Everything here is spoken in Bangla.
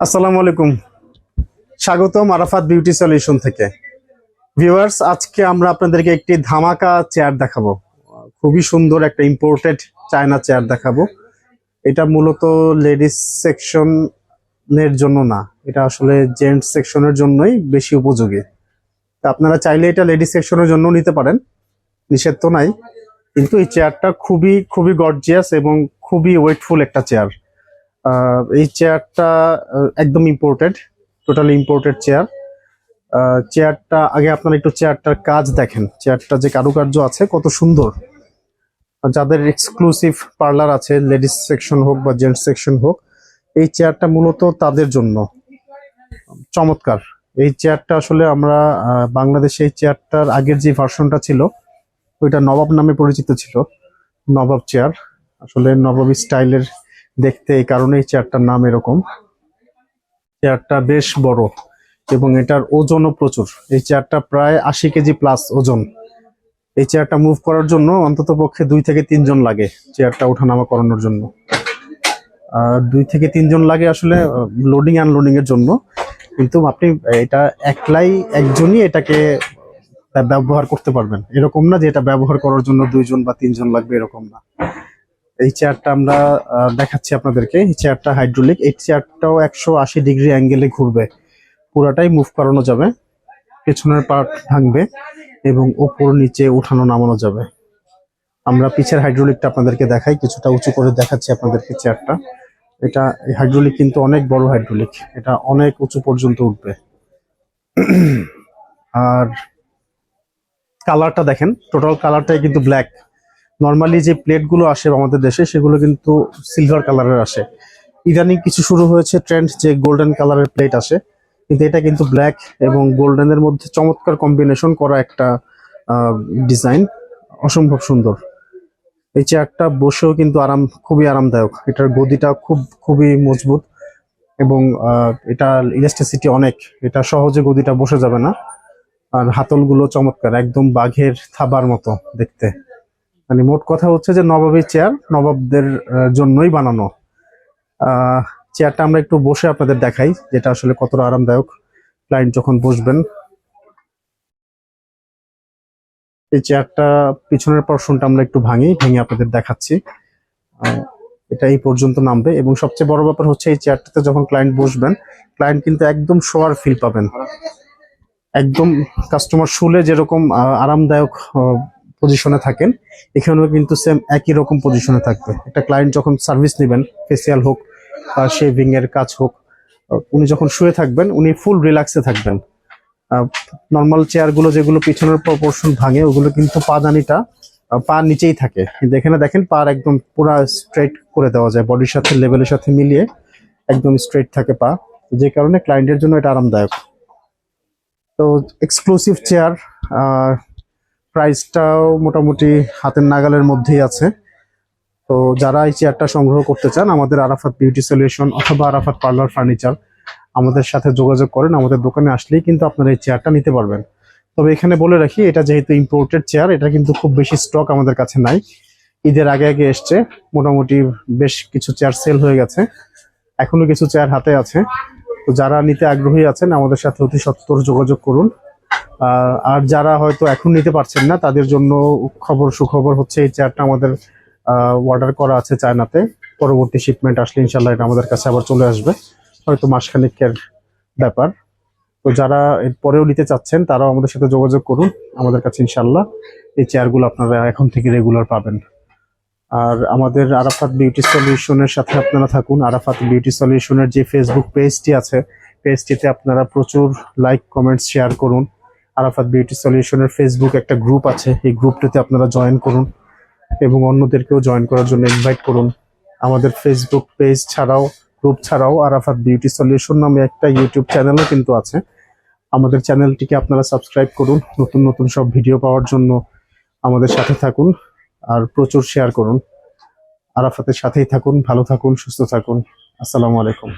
আসসালামু আলাইকুম। স্বাগতম আরাফাত বিউটি সলিউশন থেকে। ভিউয়ার্স, আজকে আমরা আপনাদেরকে একটি ধামাকা চেয়ার দেখাবো। খুবই সুন্দর একটা ইম্পোর্টেড চায়না চেয়ার দেখাবো। এটা মূলত লেডিস সেকশনের জন্য না, এটা আসলে জেন্টস সেকশনের জন্যই বেশি উপযোগী। তা আপনারা চাইলে এটা লেডিস সেকশনের জন্য নিতে পারেন, নিষেধ তো নাই। কিন্তু এই চেয়ারটা খুবই খুবই গর্জিয়াস এবং খুবই ওয়েটফুল একটা চেয়ার। এই চেয়ারটা একদম ইম্পোর্টেড টোটালি ইম্পোর্টেড চেয়ার চেয়ারটা আগে আপনারা একটু চেয়ারটার কাজ দেখেন। চেয়ারটা যে কারুকার্য আছে, কত সুন্দর। যাদের এক্সক্লুসিভ পার্লার আছে লেডিস সেকশন হোক বা জেন্টস সেকশন হোক, এই চেয়ারটা মূলত তাদের জন্য। চমৎকার। এই চেয়ারটা আসলে আমরা বাংলাদেশে এই চেয়ারটার আগের যে ভার্সনটা ছিল, ওইটা নবাব নামে পরিচিত ছিল। নবাব চেয়ার আসলে নবাব স্টাইলের দেখতে এই কারণে এই চেয়ারটার নাম এরকম। চেয়ারটা বেশ বড় এবং এটার ওজনও প্রচুর। এই চেয়ারটা প্রায় আশি কেজি প্লাস ওজন। এই চেয়ারটা মুভ করার জন্য অন্তত পক্ষে দুই থেকে তিনজন লাগে চেয়ারটা ওঠানামা করানোর জন্য। আর দুই থেকে তিনজন লাগে আসলে লোডিং আনলোডিং এর জন্য। কিন্তু আপনি এটা একলাই একজনই এটাকে ব্যবহার করতে পারবেন। এরকম না যে এটা ব্যবহার করার জন্য দুইজন বা তিনজন লাগবে, এরকম না। এই চেয়ারটা আমরা দেখাচ্ছি আপনাদেরকে। এই চেয়ারটা হাইড্রোলিক এই চেয়ারটাও একশো আশি ডিগ্রি অ্যাঙ্গেলে ঘুরবে। পুরাটাই মুভ করানো যাবে। পেছনের পার্ট ভাঙবে এবং ওপর নিচে উঠানো নামানো যাবে। আমরা পিছের হাইড্রোলিকটা আপনাদেরকে দেখাই, কিছুটা উঁচু করে দেখাচ্ছি আপনাদেরকে চেয়ারটা এটা হাইড্রোলিক কিন্তু অনেক বড় হাইড্রোলিক এটা অনেক উঁচু পর্যন্ত উঠবে। আর কালারটা দেখেন টোটাল কালারটাই কিন্তু ব্ল্যাক নর্মালি যে প্লেটগুলো আসে আমাদের দেশে, সেগুলো কিন্তু সিলভার কালারের আসে। ইদানিং কিছু শুরু হয়েছে ট্রেন্ড যে গোল্ডেন কালারের প্লেট আসে। কিন্তু এটা কিন্তু ব্ল্যাক এবং গোল্ডেনের মধ্যে চমৎকার কম্বিনেশন করা একটা ডিজাইন অসম্ভব সুন্দর। এই চেয়ারটা বসেও কিন্তু আরাম, খুবই আরামদায়ক। এটার গদিটা খুব, খুবই মজবুত এবং এটা ইলাস্টিসিটি অনেক। এটা সহজে গদিটা বসে যাবে না। আর হাতলগুলো চমৎকার, একদম বাঘের থাবার মতো দেখতে। মানে মোট কথা হচ্ছে যে নবাবী চেয়ার নবাবদের জন্যই বানানো। চেয়ারটা আমরা একটু বসে আপনাদের দেখাই যেটা আসলে কতটা আরামদায়ক। ক্লায়েন্ট যখন বসবেন, এই চেয়ারটা পিছনের পর্শনটা আমরা একটু ভাঙি, ভেঙে আপনাদের দেখাচ্ছি। এটা এই পর্যন্ত নামবে এবং সবচেয়ে বড় ব্যাপার হচ্ছে এই চেয়ারটাতে যখন ক্লায়েন্ট বসবেন ক্লায়েন্ট কিন্তু একদম শোয়ার ফিল পাবেন। একদম কাস্টমার শুলে যেরকম আরামদায়ক পজিশনে থাকেন এখানেও কিন্তু সেম একই রকম পজিশনে থাকবে। একটা ক্লায়েন্ট যখন সার্ভিস নেবেন ফেসিয়াল হোক বা শেভিং এর কাজ হোক উনি যখন শুয়ে থাকবেন উনি ফুল রিল্যাক্সে থাকবেন। নর্মাল চেয়ারগুলো যেগুলো পিছনের প্রপোর্শন ভাঙে ওগুলো কিন্তু পাদানিটা আহ, পা নিচেই থাকে। কিন্তু এখানে দেখেন পার একদম পুরা স্ট্রেট করে দেওয়া যায় বডির সাথে লেভেলের সাথে মিলিয়ে একদম স্ট্রেট থাকে পা। যে কারণে ক্লায়েন্টের জন্য এটা আরামদায়ক। তো এক্সক্লুসিভ চেয়ার প্রাইসটাও মোটামুটি হাতের নাগালের মধ্যেই আছে। তো যারা এই চেয়ারটা সংগ্রহ করতে চান, আমাদের আরাফাত বিউটি সলিউশন অথবা আরাফাত পার্লার ফার্নিচার আমাদের সাথে যোগাযোগ করেন। আমাদের দোকানে আসলেই কিন্তু আপনারা এই চেয়ারটা নিতে পারবেন। তবে এখানে বলে রাখি, এটা যেহেতু ইম্পোর্টেড চেয়ার এটা কিন্তু খুব বেশি স্টক আমাদের কাছে নাই। ঈদের আগে আগে এসছে, মোটামুটি বেশ কিছু চেয়ার সেল হয়ে গেছে। এখনও কিছু চেয়ার হাতে আছে। তো যারা নিতে আগ্রহী আছেন, আমাদের সাথে অতি সত্তর যোগাযোগ করুন। আর যারা হয়তো এখন নিতে পারছেন না, তাদের জন্য খবর সুখবর হচ্ছে এই চেয়ারটা আমাদের অর্ডার করা আছে চায়নাতে। পরবর্তী শিপমেন্ট আসলে ইনশাল্লাহ এটা আমাদের কাছে আবার চলে আসবে। হয়তো মাসখানেকের ব্যাপার। তো যারা এর পরেও নিতে চাচ্ছেন, তারাও আমাদের সাথে যোগাযোগ করুন। আমাদের কাছে ইনশাল্লাহ এই চেয়ারগুলো আপনারা এখন থেকে রেগুলার পাবেন। আর আমাদের আরাফাত বিউটি সলিউশনের সাথে আপনারা থাকুন। আরাফাত বিউটি সলিউশনের যে ফেসবুক পেজটি আছে পেজটিতে আপনারা প্রচুর লাইক কমেন্টস শেয়ার করুন। আরাফাত বিউটি সলিউশনের ফেসবুক একটা গ্রুপ আছে। এই গ্রুপটিতে আপনারা জয়েন করুন এবং অন্যদেরকেও জয়েন করার জন্য ইনভাইট করুন। আমাদের ফেসবুক পেজ ছাড়াও গ্রুপ ছাড়াও আরাফাত বিউটি সলিউশন নামে একটা ইউটিউব চ্যানেলও কিন্তু আছে। আমাদের চ্যানেলটিকে আপনারা সাবস্ক্রাইব করুন। নতুন নতুন সব ভিডিও পাওয়ার জন্য আমাদের সাথে থাকুন আর প্রচুর শেয়ার করুন। আরাফাতের সাথেই থাকুন, ভালো থাকুন, সুস্থ থাকুন। আসসালামু আলাইকুম।